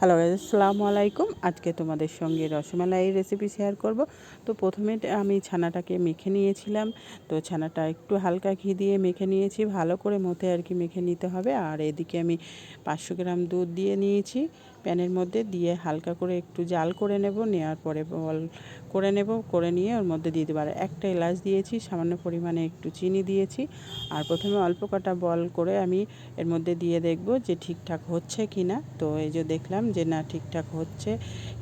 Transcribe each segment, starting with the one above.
Hello আসসালামু আলাইকুম। আজকে তোমাদের সঙ্গে রসমালাই রেসিপি শেয়ার করব। তো প্রথমে আমি ছানাটাকে মেখে নিয়েছিলাম। তো ছানাটা একটু হালকা ঘি দিয়ে মেখে নিয়েছি। ভালো করে মতে আর কি মেখে নিতে হবে। আর এদিকে আমি পাঁচশো গ্রাম দুধ দিয়ে নিয়েছি। প্যানের মধ্যে দিয়ে হালকা করে একটু জাল করে নেব, নেওয়ার পরে বল করে নেব, করে নিয়ে ওর মধ্যে দিয়ে দেবো। আর একটা এলাচ দিয়েছি, সামান্য পরিমাণে একটু চিনি দিয়েছি। আর প্রথমে অল্প কটা বল করে আমি এর মধ্যে দিয়ে দেখব যে ঠিকঠাক হচ্ছে কি না তো এই যে দেখলাম যে না ঠিকঠাক হচ্ছে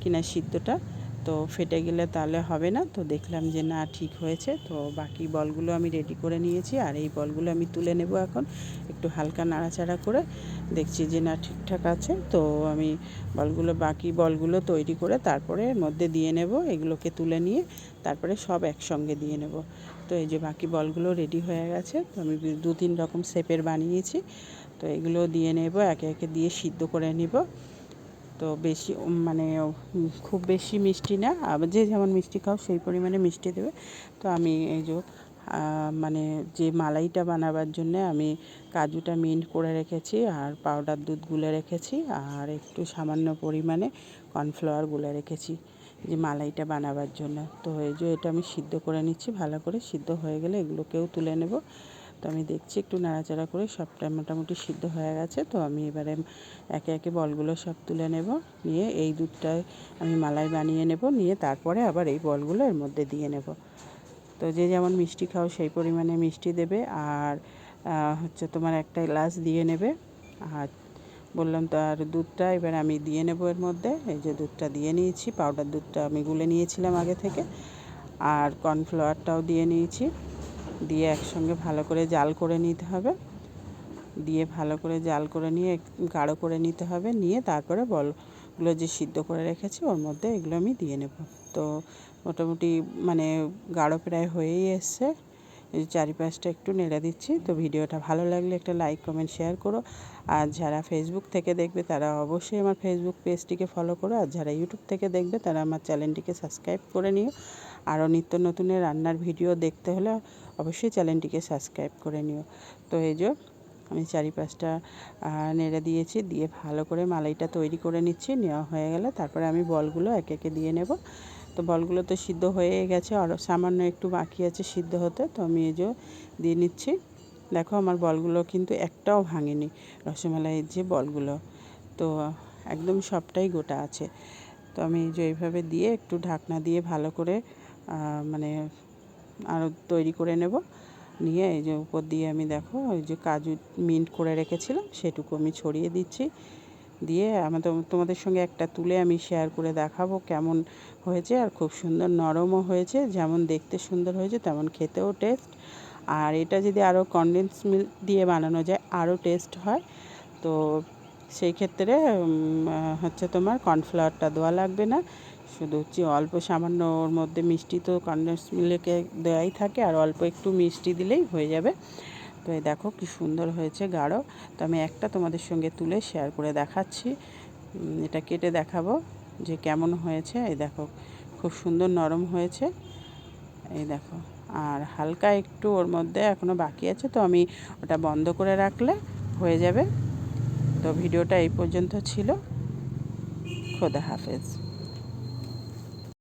কি না সিদ্ধটা। তো ফেটে গেলে তাহলে হবে না। তো দেখলাম যে না, ঠিক হয়েছে। তো বাকি বলগুলো আমি রেডি করে নিয়েছি। আর এই বলগুলো আমি তুলে নেব এখন। একটু হালকা নাড়াচাড়া করে দেখছি যে না, ঠিকঠাক আছে। তো আমি বলগুলো, বাকি বলগুলো তৈরি করে তারপরে মধ্যে দিয়ে নেব। এগুলোকে তুলে নিয়ে তারপরে সব একসঙ্গে দিয়ে নেব। তো এই যে বাকি বলগুলো রেডি হয়ে গেছে। তো আমি দু তিন রকম শেপের বানিয়েছি। তো এগুলো দিয়ে নেব। একে একে দিয়ে সিদ্ধ করে নেব। তো বেশি মানে খুব বেশি মিষ্টি না। আবার যে যেমন মিষ্টি খাও, সেই পরিমাণে মিষ্টি দেবে। তো আমি এই যে মানে যে মালাইটা বানাবার জন্যে আমি কাজুটা মিন্ট করে রেখেছি আর পাউডার দুধ গুলে রেখেছি আর একটু সামান্য পরিমাণে কর্নফ্লাওয়ার গুলে রেখেছি যে মালাইটা বানাবার জন্য। তো এই যে এটা আমি সিদ্ধ করে নিচ্ছি, ভালো করে সিদ্ধ হয়ে গেলে এগুলোকেও তুলে নেব। তো আমি দেখছি একটু নাড়াচাড়া করে সবটা মোটামুটি সিদ্ধ হয়ে গেছে। তো আমি এবারে একে একে বলগুলো সব তুলে নেব, নিয়ে এই দুধটায় আমি মালাই বানিয়ে নেব, নিয়ে তারপরে আবার এই বলগুলো এর মধ্যে দিয়ে নেব। তো যে যেমন মিষ্টি খাও সেই পরিমাণে মিষ্টি দেবে, আর হচ্ছে তোমার একটা গ্লাস দিয়ে নেবে। আর বললাম তো আর দুধটা এবার আমি দিয়ে নেব এর মধ্যে, এই যে দুধটা দিয়ে নিয়েছি, পাউডার দুধটা আমি গুলে নিয়েছিলাম আগে থেকে। আর কর্নফ্লাওয়ারটাও দিয়ে নিয়েছি। দিয়ে একসঙ্গে ভালো করে জাল করে নিতে হবে। দিয়ে ভালো করে জাল করে নিয়ে গাঢ় করে নিতে হবে। নিয়ে তারপরে বলগুলো যে সিদ্ধ করে রেখেছি, ওর মধ্যে এগুলো আমি দিয়ে নেব। তো মোটামুটি মানে গাঢ় প্রায় হয়েই এসছে। চারিপাশটা একটু নেড়ে দিচ্ছি। তো ভিডিওটা ভালো লাগলে একটা লাইক, কমেন্ট, শেয়ার করো। আর যারা ফেসবুক থেকে দেখবে তারা অবশ্যই আমার ফেসবুক পেজটিকে ফলো করো। আর যারা ইউটিউব থেকে দেখবে তারা আমার চ্যানেলটিকে সাবস্ক্রাইব করে নিও। আরও নিত্য নতুনের রান্নার ভিডিও দেখতে হলে অবশ্যই চ্যানেলটিকে সাবস্ক্রাইব করে নিও। তো এই যে আমি চারিপাশটা নেড়ে দিয়েছি, দিয়ে ভালো করে মালাইটা তৈরি করে নিচ্ছি, নেওয়া হয়ে গেলে তারপরে আমি বলগুলো একে একে দিয়ে নেব। তো বলগুলো তো সিদ্ধ হয়ে গেছে, আর সামান্য একটু বাকি আছে সিদ্ধ হতে, তো আমি এই যে দিয়ে নিচ্ছি। দেখো আমার বলগুলো কিন্তু একটাও ভাঙেনি, রসমালাইয়ের যে বলগুলো, তো একদম সবটাই গোটা আছে। তো আমি যে এইভাবে দিয়ে একটু ঢাকনা দিয়ে ভালো করে মানে আরও তৈরি করে নেব। নিয়ে এই যে উপর দিয়ে আমি দেখো, ওই যে কাজু মিন্ট করে রেখেছিলাম, সেটুকু আমি ছড়িয়ে দিচ্ছি। দিয়ে আমাদের তোমাদের সঙ্গে একটা তুলে আমি শেয়ার করে দেখাবো কেমন হয়েছে আর খুব সুন্দর নরমও হয়েছে, যেমন দেখতে সুন্দর হয়েছে তেমন খেতেও টেস্ট আর এটা যদি আরও কনডেন্স মিল্ক দিয়ে বানানো যায়, আরও টেস্ট হয়। তো সেই ক্ষেত্রে হচ্ছে তোমার কর্নফ্লাওয়ারটা দেওয়া লাগবে না। শুধু হচ্ছে অল্প সামান্য ওর মধ্যে মিষ্টি তো কনডেন্স মিল্কে দেওয়াই থাকে, আর অল্প একটু মিষ্টি দিলেই হয়ে যাবে। তো এই দেখো কি সুন্দর হয়েছে গাঢ়। তো আমি একটা তোমাদের সঙ্গে তুলে শেয়ার করে দেখাচ্ছি। এটা কেটে দেখাবো যে কেমন হয়েছে। এই দেখো, খুব সুন্দর নরম হয়েছে। এই দেখো, আর হালকা একটু ওর মধ্যে এখনও বাকি আছে, তো আমি ওটা বন্ধ করে রাখলে হয়ে যাবে। তো ভিডিওটা এই পর্যন্ত ছিল। খোদা হাফেজ।